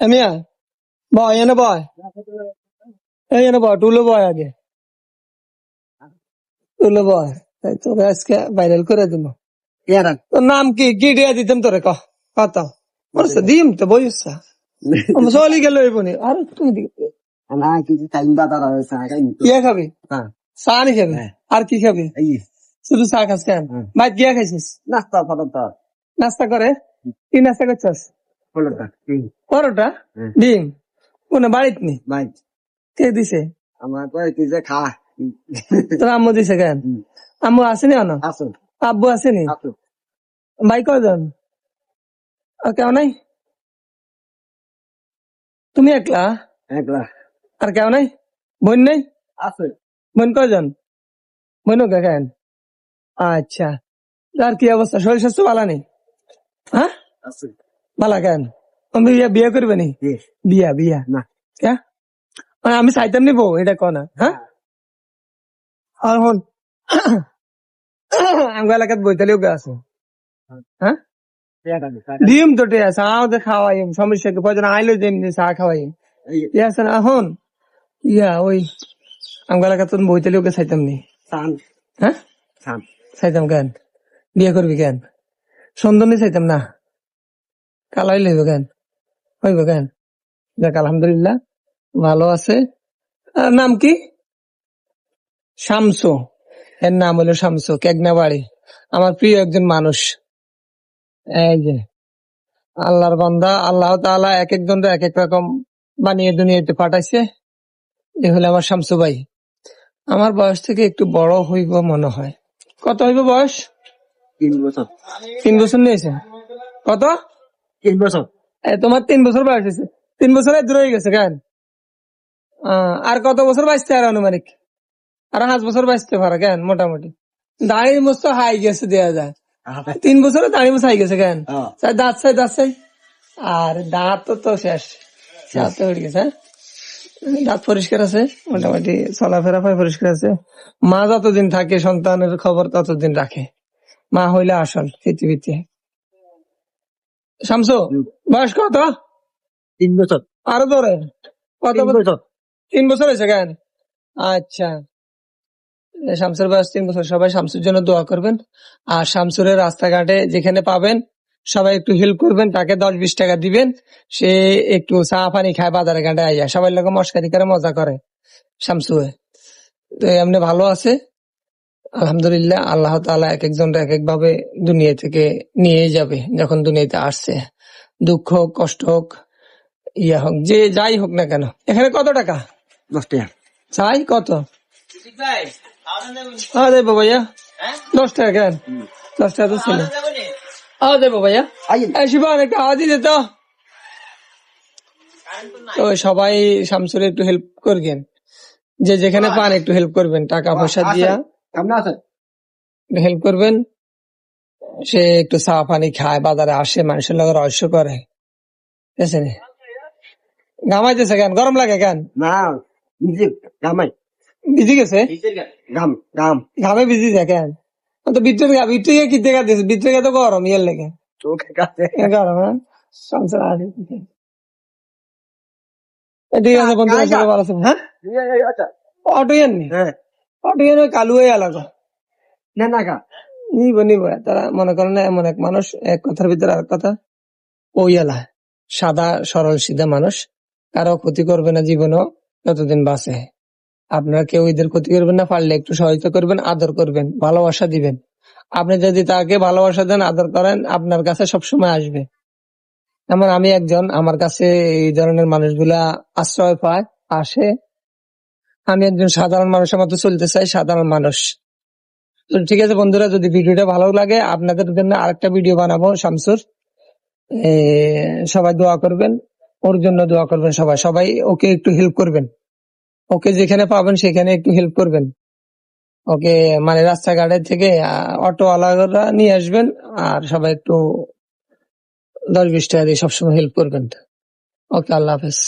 এমিয়া বয় এনে বয়। এই এনে বয় টুলো বয় আগে। টুলো বয় তাই তোকে আজকে ভাইরাল করে দিব। তোর নাম কি? কি দিয়া দিতাম তোরে ক? কত বলছে দিম তো বইস চলি গেল এবনি আর তুমি দিকে। না কিছু টাইম বাদার আছে ইয়ে খাবি? হ্যাঁ। চা নি খাবি? হ্যাঁ। আর কি খাবি? এই। শুধু চা খাস কেন? হুম। ভাই গিয়া খাইছিস? নাস্তা ফলতা। নাস্তা করে? কি নাস্তা করছস? পরোটা ডিম। কোন বাড়িত নি? কে দিছে? আমার কয় তুই যে খা। তোর আম্মু দিছে কেন? আম্মু আসেনি অন আব্বু আসেনি? ভাই কয়জন? আর কেউ নাই? তুমি একলা? একলা। আর কেউ নাই? বোন নেই? আছে। বোন কয়জন? বোনও কেন? আচ্ছা। আর কি অবস্থা? শরীর স্বাস্থ্য ভালো নেই? হ্যাঁ? আছে। ভালো কেন? তুমি বিয়া বিয়ে করবে নি? বিয়া বিয়া। না। কে? মানে আমি চাইতাম নিবো এটা কনা হ্যাঁ? আর হন আমার এলাকাত বইতালিও গে আছে। হ্যাঁ। ডিম তো টে আছে আমাদের খাওয়াই সমস্যা কি? প্রয়োজন আইলো যে এমনি চা খাওয়াই এই ইয়ে আছে না? এখন ইয়া ওই আমার এলাকাত বইতালিও গে চাইতাম নি। হ্যাঁ? চাইতাম কেন? বিয়ে করবি কেন? সুন্দর চাইতাম না? কালাই লইব কেন? হইব কেন? দেখ আলহামদুলিল্লাহ ভালো আছে। নাম কি? শামসু। এর নাম হলো শামসু কেগনা বাড়ি আমার প্রিয় একজন মানুষ। এই যে আল্লাহর বান্দা আল্লাহ তাআলা এক একজন এক এক রকম বানিয়ে দুনিয়াতে পাঠাইছে। এ হলো আমার শামসু ভাই। আমার বয়স থেকে একটু বড় হইব মনে হয়। কত হইব বয়স? তিন বছর। তিন বছর নিয়েছে। কত? তিন বছর। তোমার তিন বছর বয়স হয়েছে। তিন বছরে দূর হয়ে গেছে কেন? আর কত বছর বাঁচতে আর আনুমানিক? আর পাঁচ বছর বাঁচতে পারে কেন মোটামুটি? দাড়ি মস্ত হাই গেছে দেয়া যায়। তিন বছরে দাড়ি মস্ত হাই গেছে কেন। দাঁত চাই দাঁত চাই। আর দাঁত তো তো শেষ। দাঁত তো উঠে গেছে হ্যাঁ? দাঁত পরিষ্কার আছে মোটামুটি চলাফেরা পায় পরিষ্কার আছে। মা যতদিন থাকে সন্তানের খবর ততদিন রাখে। মা হইলে আসল পৃথিবীতে শামসু বয়স কত? তিন বছর। আরও ধরে। কত বছর? তিন বছর হয়েছে কেন? আচ্ছা। শামসুর বয়স তিন বছর। সবাই শামসুর জন্য দোয়া করবেন। আর শামসুরের রাস্তাঘাটে যেখানে পাবেন সবাই একটু হেল্প করবেন। তাকে দশ বিশ টাকা দিবেন। সে একটু চা পানি খায় বাজারে ঘাটে আইয়া। সবাই লোক মস্কারি করে মজা করে। শামসু তো এমনি ভালো আছে? আলহামদুলিল্লাহ আল্লাহ তাআলা এক একজন এক এক ভাবে দুনিয়া থেকে নিয়ে যাবে যখন দুনিয়াতে আসছে। দুঃখ হোক কষ্ট হোক ইয়া হোক যে যাই হোক না কেন। এখানে কত টাকা? দশ টাকা। চাই কত? হ্যাঁ দেবো ভাইয়া। দশ টাকা কেন? দশ টাকা তো ছিল। হ্যাঁ দেবো ভাইয়া। আইন এই শিবান একটা আওয়াজ দিতে তো। তো সবাই শামসুরে একটু হেল্প করবেন। যে যেখানে পান একটু হেল্প করবেন টাকা পয়সা দিয়া। হেল্প করবেন? সে একটু চা পানি খায় বাজারে আসে মানুষের লগে রহস্য করে। ঠিক আছে নি? ঘামাইতেছে কেন? গরম লাগে কেন? না নিজে গামাই ভিজি গেছে? গাম গাম ঘামে ভিজি যায় কেন? তো ভিতরে গা গিয়ে কি দেখা দিয়েছে ভিতরে গিয়ে তো গরম ইয়ের লেগে। চোখে কাছে এ গরম হ্যাঁ? সংসার আছে এ ঠিক আছে বন্ধু সবাই ভালো আছে হ্যাঁ? আচ্ছা। অটো ইয়ান নি হ্যাঁ। অটো ইয়ান ওই কালু হয়ে এলাকা না না নিব নিব তারা মনে করেন এমন এক মানুষ, এক কথার ভিতরে আর কথা। সাদা সরল সিধা মানুষ কারও ক্ষতি করবে না জীবনও যতদিন বাঁচে। আপনারা কেউ এদের ক্ষতি করবেন না পারলে একটু সহায়তা করবেন আদর করবেন ভালোবাসা দিবেন। আপনি যদি তাকে ভালোবাসা দেন আদর করেন আপনার কাছে সবসময় আসবে। যেমন আমি একজন আমার কাছে এই ধরনের মানুষগুলা আশ্রয় পায়, আসে। আমি একজন সাধারণ মানুষের মতো চলতে চাই, সাধারণ মানুষ। তো ঠিক আছে বন্ধুরা, যদি ভিডিওটা ভালো লাগে, আপনাদের জন্য আরেকটা ভিডিও বানাবো, শামসুর। সবাই দোয়া করবেন, ওর জন্য দোয়া করবেন সবাই। সবাই ওকে একটু হেল্প করবেন। ওকে যেখানে পাবেন, সেখানে একটু হেল্প করবেন। ওকে মানে রাস্তাঘাটের থেকে অটো আলাদা নিয়ে আসবেন, আর সবাই একটু দশ বিশ টাকা দিয়ে সবসময় হেল্প করবেন। ওকে, আল্লাহ হাফেজ।